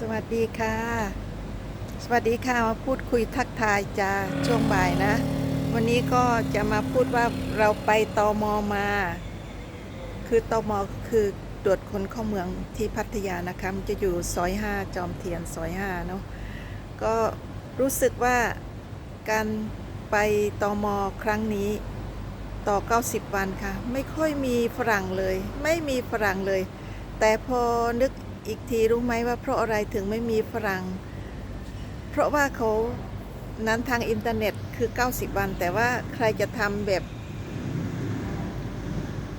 สวัสดีค่ะ สวัสดีค่ะมาพูดคุยทักทายจ้าช่วงบ่ายนะ วันนี้ก็จะมาพูดว่าเราไปตอมอมา คือตอมอคือตรวจคนเข้าเมืองที่พัทยานะคะมันจะอยู่ซอย5จอมเทียนซอย5เนาะก็รู้สึกว่าการไปตอมอครั้งนี้ต่อ 90 วันค่ะ ไม่ค่อยมีฝรั่งเลย ไม่มีฝรั่งเลย แต่พอนึก อีกทีรู้ไหมว่าเพราะอะไรถึงไม่มีฝรั่ง เพราะว่าเขานั้นทางอินเทอร์เน็ตคือ 90 วัน แต่ว่าใครจะทำแบบ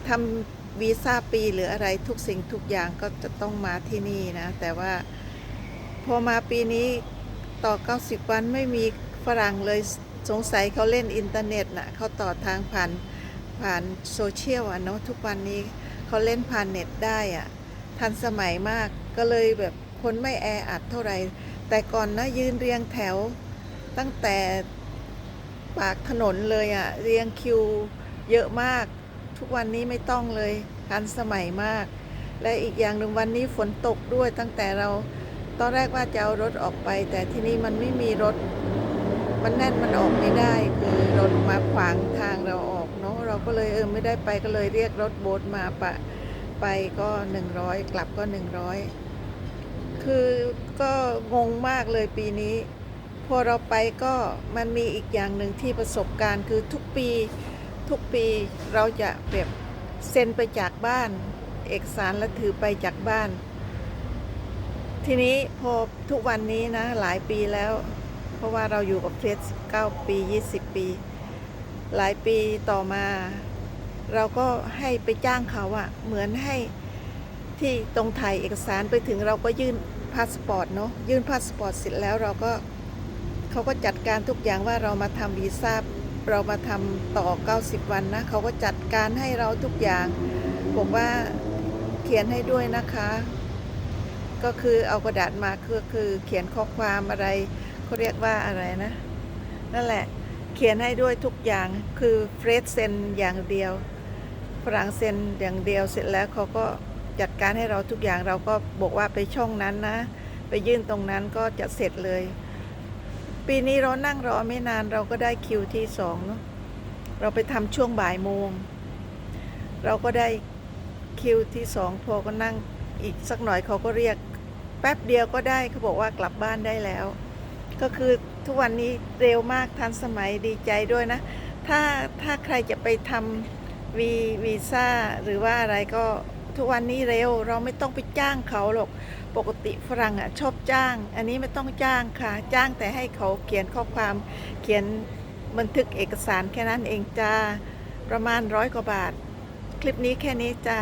ทำวีซ่าปีหรืออะไรทุกสิ่งทุกอย่างก็จะต้องมาที่นี่นะ แต่ว่าพอมาปีนี้ต่อ 90 วันไม่มีฝรั่งเลยสงสัยเขาเล่นอินเทอร์เน็ตนะเขาต่อทางผ่านผ่านโซเชียลอะเนาะทุกวันนี้เขาเล่นผ่านเน็ตได้อะ ทันสมัยมากก็เลยแบบคนไม่แออัดเท่าไหร่ แต่ก่อนนะยืนเรียงแถวตั้งแต่ปากถนนเลยอะเรียงคิวเยอะมาก ทุกวันนี้ไม่ต้องเลยทันสมัยมาก และอีกอย่างหนึ่งวันนี้ฝนตกด้วยตั้งแต่เราตอนแรกว่าจะเอารถออกไป แต่ที่นี่มันไม่มีรถ มันแน่นมันออกไม่ได้ คือรถมาขวางทางเราออกเนาะเราก็เลยเออไม่ได้ไปก็เลยเรียกรถโบ๊ทมาปะ ไปก็100กลับก็100คือก็งงมากเลยปีนี้ พอเราไปก็มันมีอีกอย่างหนึ่งที่ประสบการณ์คือทุกปีทุกปีเราจะแบบเซ็นไปจากบ้าน เอกสารแล้วถือไปจากบ้าน ทีนี้พอทุกวันนี้นะหลายปีแล้ว เพราะว่าเราอยู่กับเฟส9ปี 20 ปี หลายปีต่อมา เราก็ให้ไปจ้างเขาอะเหมือนให้ที่ตรงถ่ายเอกสารไปถึงเราก็ยื่นพาสปอร์ตเนาะยื่นพาสปอร์ตเสร็จแล้วเราก็เขาก็จัดการทุกอย่างว่าเรามาทำวีซ่าเรามาทำต่อ 90 วันนะเขาก็จัดการให้เราทุกอย่างบอกว่าเขียนให้ด้วยนะคะ ก็คือเอากระดาษมาคือคือเขียนข้อความอะไรเขาเรียกว่าอะไรนะ นั่นแหละเขียนให้ด้วยทุกอย่างคือเฟรดเซนอย่างเดียว ฝรั่งเซนอย่างเดียวเสร็จแล้วเขาก็จัดการให้เราทุกอย่างเราก็บอกว่าไปช่องนั้นนะ ไปยื่นตรงนั้นก็จะเสร็จเลย ปีนี้เรานั่งรอไม่นานเราก็ได้คิวที่สองเนาะเราไปทำช่วงบ่ายโมงเราก็ได้คิวที่สองพอก็นั่งอีกสักหน่อยเขาก็เรียก แป๊บเดียวก็ได้เขาบอกว่ากลับบ้านได้แล้ว ก็คือทุกวันนี้เร็วมากทันสมัยดีใจด้วยนะ ถ้าถ้าใครจะไปทำ วีวีซ่าหรือว่าอะไรก็ทุกวันนี้เร็ว เราไม่ต้องไปจ้างเขาหรอกปกติฝรั่งอะชอบจ้าง อันนี้ไม่ต้องจ้างค่ะ จ้างแต่ให้เขาเขียนข้อความเขียนบันทึกเอกสารแค่นั้นเองจ้า ประมาณร้อยกว่าบาท คลิปนี้แค่นี้จ้า